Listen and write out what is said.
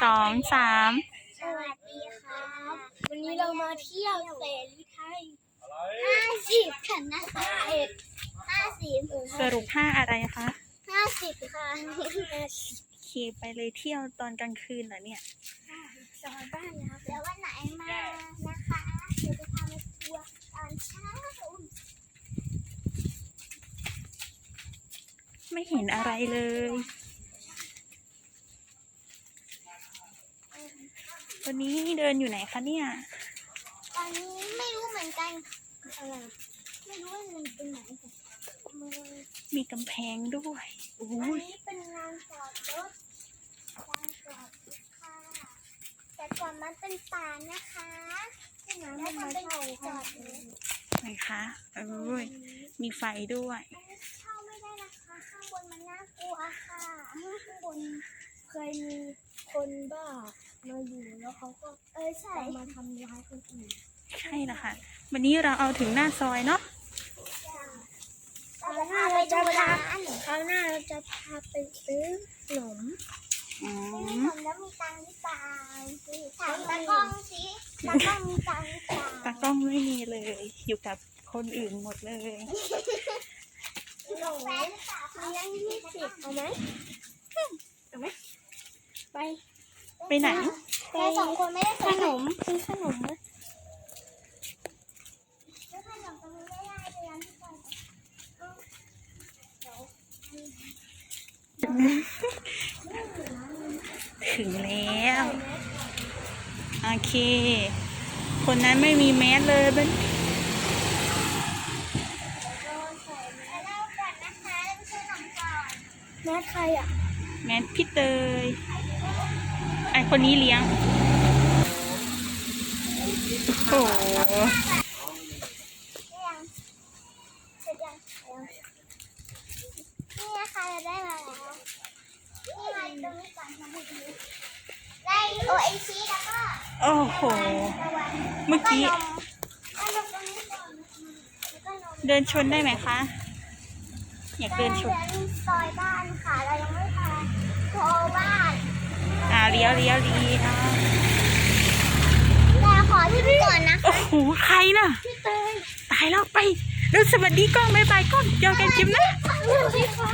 สองสามสวัสดีครับวันนี้เรามาเที่ยวเสรีไทยห้าสิบค่ะนะคะเอ็ดห้าสิบสรุปห้าอะไรคะห้าสิบค่ะขี่ไปเลยเที่ยวตอนกลางคืนเหรอเนี่ยซอยบ้านนะครับแล้ววันไหนมานะคะเดี๋ยวจะพามาทัวร์ตอนเช้าไม่เห็นอะไรเลย วันนี้เดินอยู่ไหนคะเนี่ย ตอนนี้ไม่รู้เหมือนกันอะไรไม่รู้ว่ามันเป็นไหนแต่มือมีกำแพงด้วยโอ้อันยนี้เป็นลานจอดรถลานจอดรถค่ะแต่ก่อนมันเป็นป่านะคะแล้วมันเป็นจอดรถไหนคะโอ้ยมีไฟด้วย อันนี้เข้าไม่ได้นะคะ ข้างบนมันน่ากลัวค่ะ ข้างบนเคยมีคนบ้ามาอยู่ แล้วเขาก็เออใช่มาทำร้ายคนอื่นใช่ละค่ะ วันนี้เราเอาถึงหน้าซอยเนาะคราวหน้าเราจะพาคราวหน้าเราจะพาไปซื้อขนมอืซื้อมขนมแล้วมีตังค์หรือเปล่าถามตากล้องสิตากล้องมีตังค์หรือเปล่าตากล้องไม่มีเลย อยู่กับคนอื่นหมดเลยขนมมียังยี่สิบเอาไหมเอาไหมไป ไปไหน ไปสองคนไม่ได้ขนมซื้อขนมไหมซื้อขนมตรงนี้ไม่ได้ไปร้านที่ก่อนถึงแล้ว โอเค คนนั้นไม่มีแมสเลยเป็นแล้วเราก่อนนะคะเราไปซื้อขนมก่อนแม่ใครอะ แมสพี่เตยไอ คนนี้เลี้ยง โอ้โหเสร็จยังนี่นะคะเราได้มาแล้วนี่ไงตรงนี้ก่อนทำให้ดูได้โอเอชีแล้วก็โอ้โห เมื่อกี้ เดินชนได้ไหมคะ อยากเดินชนเดินซอยบ้านค่ะ เรายังไม่พาโทรบ้าน อ่า เลี้ยวเลี้ยวเลี้ยวแต่ขอที่พี่ก่อนนะโอ้โหใครน่ะพี่เตยตายแล้วไปแล้วสวัสดีกล้องบายบายกล้องเจอกันคลิปหนะสวัสดีค่ะ